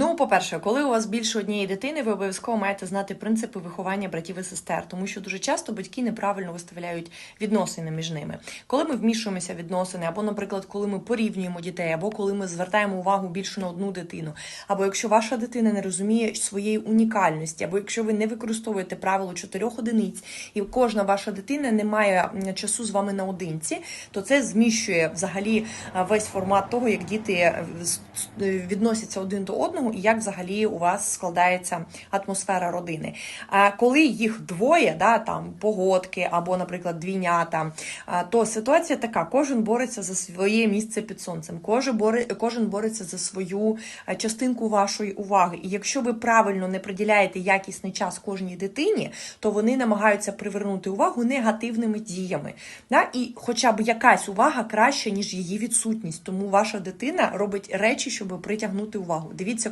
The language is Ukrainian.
Ну, по-перше, коли у вас більше однієї дитини, ви обов'язково маєте знати принципи виховання братів і сестер, тому що дуже часто батьки неправильно виставляють відносини між ними. Коли ми вмішуємося в відносини, або, наприклад, коли ми порівнюємо дітей, або коли ми звертаємо увагу більше на одну дитину, або якщо ваша дитина не розуміє своєї унікальності, або якщо ви не використовуєте правило чотирьох одиниць, і кожна ваша дитина не має часу з вами наодинці, то це зміщує взагалі весь формат того, як діти е, е, відносяться один до одного, і як взагалі у вас складається атмосфера родини. А коли їх двоє, да, там погодки або, наприклад, двійнята, то ситуація така: кожен бореться за своє місце під сонцем, кожен боре, кожен бореться за свою е, частинку вашої уваги. І якщо ви правильно не приділяєте якісний час кожній дитині, то вони намагаються привернути увагу негативними діями. Да? І хоча б якась увага краще, ніж її відсутність. Тому ваша дитина робить речі, щоб притягнути увагу. Дивіться